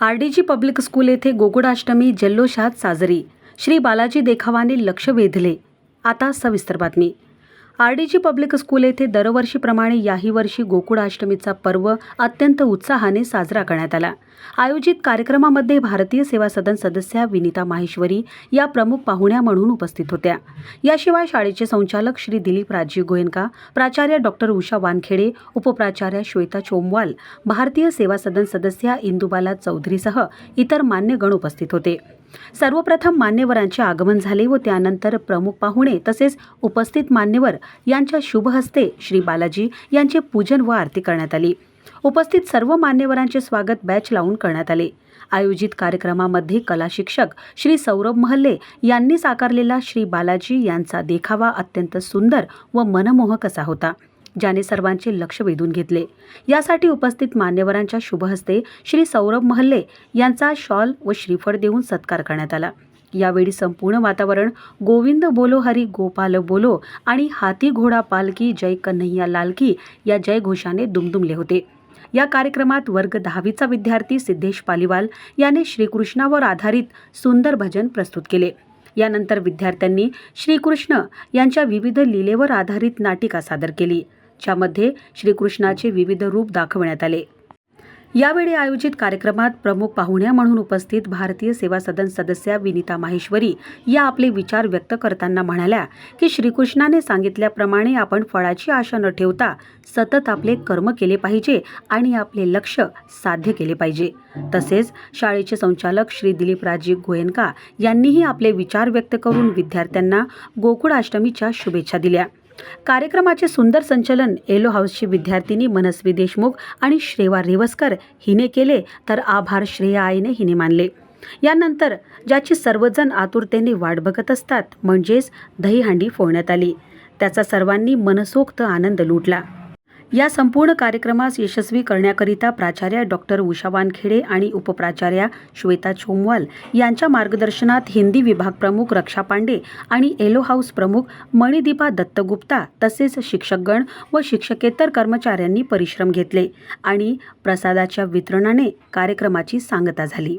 RDG public school येथे गोकुळाष्टमी जल्लोषात साजरी. श्री बालाजी देखावाने लक्ष वेधले. आता सविस्तर बातमी. आरडीजी पब्लिक स्कूल येथे दरवर्षीप्रमाणे याही वर्षी गोकुळाष्टमीचा पर्व अत्यंत उत्साहाने साजरा करण्यात आला. आयोजित कार्यक्रमामध्ये भारतीय सेवा सदन सदस्या विनिता माहेश्वरी या प्रमुख पाहुण्या म्हणून उपस्थित होत्या. याशिवाय शाळेचे संचालक श्री दिलीप राजीव गोयंका प्राचार्य डॉक्टर उषा वानखेडे उपप्राचार्या श्वेता चोमवाल भारतीय सेवा सदन सदस्या इंदुबाला चौधरीसह इतर मान्यगण उपस्थित होते. सर्वप्रथम मान्यवरांचे आगमन झाले व त्यानंतर प्रमुख पाहुणे तसेच उपस्थित मान्यवर यांच्या शुभ हस्ते श्री बालाजी यांचे पूजन व आरती करण्यात आली. उपस्थित सर्व मान्यवरांचे स्वागत बॅच लावून करण्यात आले. आयोजित कार्यक्रमामध्ये कला शिक्षक श्री सौरभ महल्ले यांनी साकारलेला श्री बालाजी यांचा देखावा अत्यंत सुंदर व मनमोहक असा होता. ज्याने सर्वांचे लक्ष वेधून घेतले. यासाठी उपस्थित मान्यवरांच्या शुभहस्ते श्री सौरभ महल्ले यांचा शॉल व श्रीफळ देऊन सत्कार करण्यात आला. यावेळी संपूर्ण वातावरण गोविंद बोलो हरी गोपाल बोलो आणि हाती घोडा पालकी जय कन्हैया लालकी या जयघोषाने दुमदुमले होते. या कार्यक्रमात वर्ग दहावीचा विद्यार्थी सिद्धेश पालिवाल याने श्रीकृष्णावर आधारित सुंदर भजन प्रस्तुत केले. यानंतर विद्यार्थ्यांनी श्रीकृष्ण यांच्या विविध लीलेवर आधारित नाटिका सादर केली. ज्यामध्ये श्रीकृष्णाचे विविध रूप दाखवण्यात आले. यावेळी आयोजित कार्यक्रमात प्रमुख पाहुण्या म्हणून उपस्थित भारतीय सेवा सदन सदस्या विनिता माहेश्वरी या आपले विचार व्यक्त करताना म्हणाल्या की श्रीकृष्णाने सांगितल्याप्रमाणे आपण फळाची आशा न ठेवता सतत आपले कर्म केले पाहिजे आणि आपले लक्ष साध्य केले पाहिजे. तसेच शाळेचे संचालक श्री दिलीपराजी गोयंका यांनीही आपले विचार व्यक्त करून विद्यार्थ्यांना गोकुळाष्टमीच्या शुभेच्छा दिल्या. कार्यक्रमाचे सुंदर संचलन एलो हाऊसची विद्यार्थिनी मनस्वी देशमुख आणि श्रेवा रिवस्कर हिने केले तर आभार श्रेया आईने हिने मानले. यानंतर ज्याची सर्वजण आतुरतेने वाट बघत असतात म्हणजेच दहीहंडी फोडण्यात आली. त्याचा सर्वांनी मनसोक्त आनंद लुटला. या संपूर्ण कार्यक्रमास यशस्वी करण्याकरिता प्राचार्या डॉक्टर उषा वानखेडे आणि उपप्राचार्या श्वेता चोमवाल यांच्या मार्गदर्शनात हिंदी विभाग प्रमुख रक्षा पांडे आणि एलो हाऊस प्रमुख मणिदीपा दत्तगुप्ता तसेच शिक्षकगण व शिक्षकेतर कर्मचाऱ्यांनी परिश्रम घेतले आणि प्रसादाच्या वितरणाने कार्यक्रमाची सांगता झाली.